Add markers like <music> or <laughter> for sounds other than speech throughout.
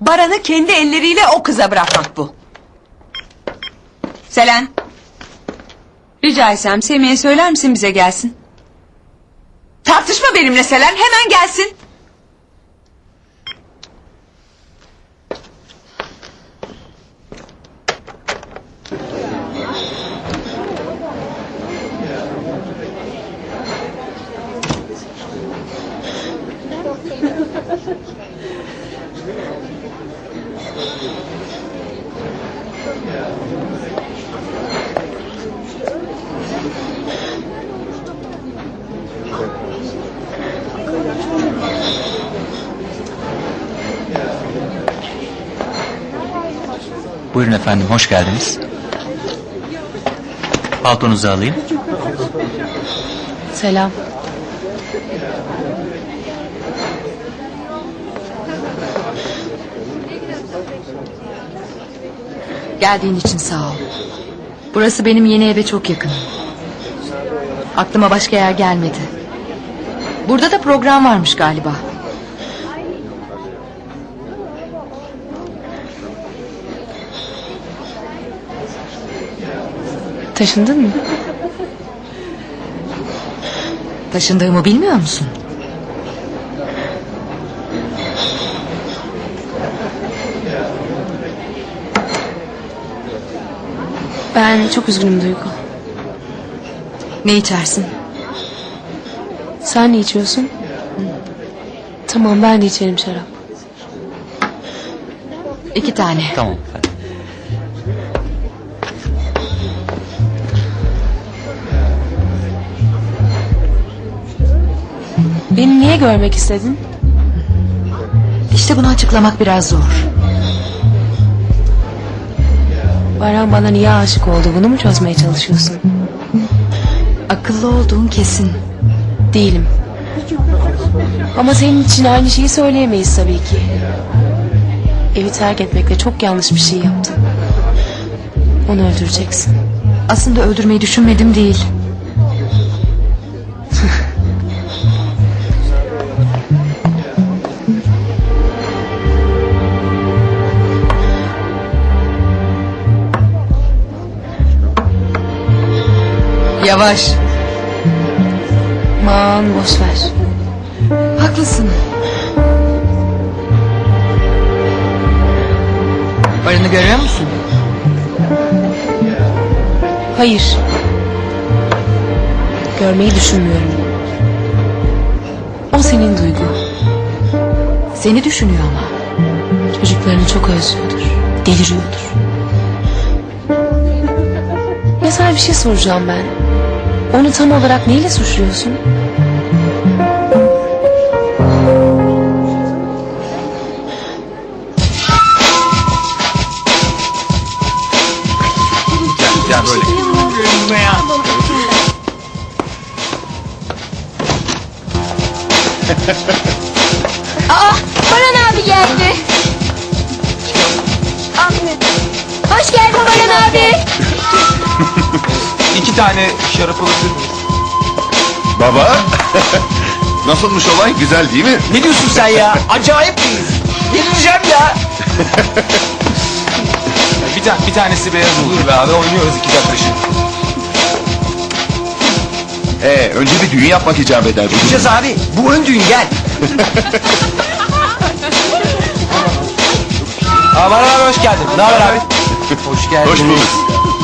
Baran'ı kendi elleriyle o kıza bırakmak bu. Selen. Rica etsem Semih'e söyler misin bize gelsin? Tartışma benimle Selen hemen gelsin. Buyurun efendim, hoş geldiniz. Paltonuzu alayım. Selam. Geldiğin için sağ ol. Burası benim yeni eve çok yakın. Aklıma başka yer gelmedi. Burada da program varmış galiba. Taşındın mı? Taşındığımı bilmiyor musun? Ben çok üzgünüm Duygu. Ne içersin? Sen ne içiyorsun? Tamam ben de içerim şarap. İki tane. Tamam efendim. Beni niye görmek istedin? İşte bunu açıklamak biraz zor. Baran bana niye aşık oldu bunu mu çözmeye çalışıyorsun? Akıllı olduğun kesin. Değilim. Ama senin için aynı şeyi söyleyemeyiz tabii ki. Evi terk etmekle çok yanlış bir şey yaptın. Onu öldüreceksin. Aslında öldürmeyi düşünmedim değil. Yavaş. Man boş ver. Haklısın. Barını görüyor musun? Hayır. Görmeyi düşünmüyorum. O senin duygu. Seni düşünüyor ama. Çocuklarını çok özlüyordur. Deliriyordur. Ya sana bir şey soracağım ben. Onu tam olarak neyle suçluyorsun? Tane şarap alabilir miyiz? Baba. <laughs> Nasılmış olay? Güzel değil mi? Ne diyorsun sen ya? Acayip miyiz? Yenileceğim ya. <laughs> bir, ta bir tanesi beyaz olur be abi. Oynuyoruz iki dakika şimdi. Ee, önce bir düğün yapmak icap eder. Gideceğiz abi. Bu ön düğün gel. <laughs> Baran abi hoş geldin. Ne haber abi? Hoş geldin. Hoş bulduk.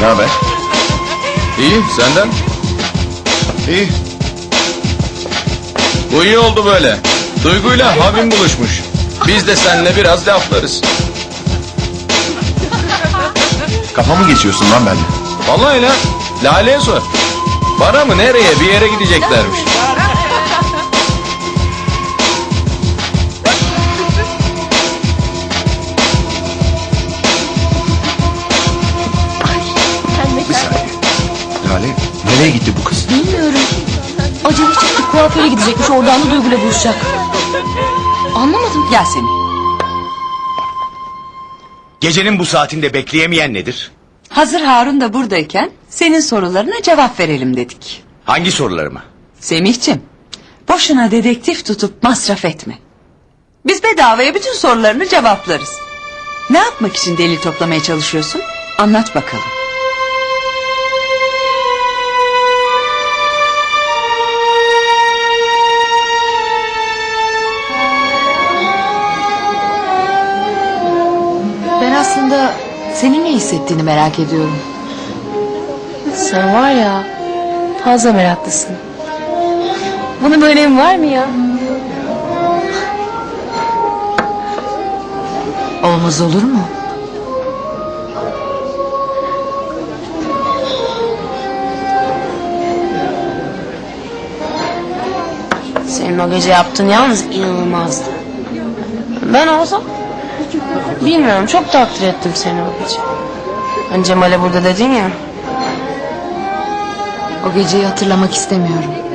Ne haber? İyi senden? İyi. Bu iyi oldu böyle. Duyguyla Habim buluşmuş. Biz de seninle biraz laflarız. Kafa mı geçiyorsun lan benimle? Vallahi lan. Lale'ye sor. Bana mı nereye bir yere gideceklermiş. Nereye gitti bu kız? Bilmiyorum. Acele çıktı kuaföre gidecekmiş oradan da Duygu'yla buluşacak. Anlamadım. Gel Semih. Gecenin bu saatinde bekleyemeyen nedir? Hazır Harun da buradayken senin sorularına cevap verelim dedik. Hangi sorularıma? Semih'cim boşuna dedektif tutup masraf etme. Biz bedavaya bütün sorularını cevaplarız. Ne yapmak için delil toplamaya çalışıyorsun? Anlat bakalım. Aslında senin ne hissettiğini merak ediyorum. Sen var ya fazla meraklısın. Bunun bir önemi var mı ya? Olmaz olur mu? Senin o gece yaptığın yalnız inanılmazdı. Ben olsam bilmiyorum çok takdir ettim seni o gece. Hani Cemal'e burada dedin ya. O geceyi hatırlamak istemiyorum.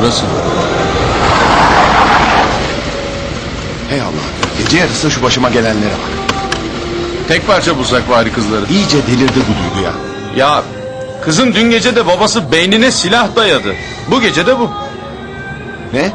Burası. Hey Allah. Gece yarısı şu başıma gelenlere bak. Tek parça bulsak bari kızları. İyice delirdi bu duygu ya. Ya kızın dün gece de babası beynine silah dayadı. Bu gece de bu. Ne?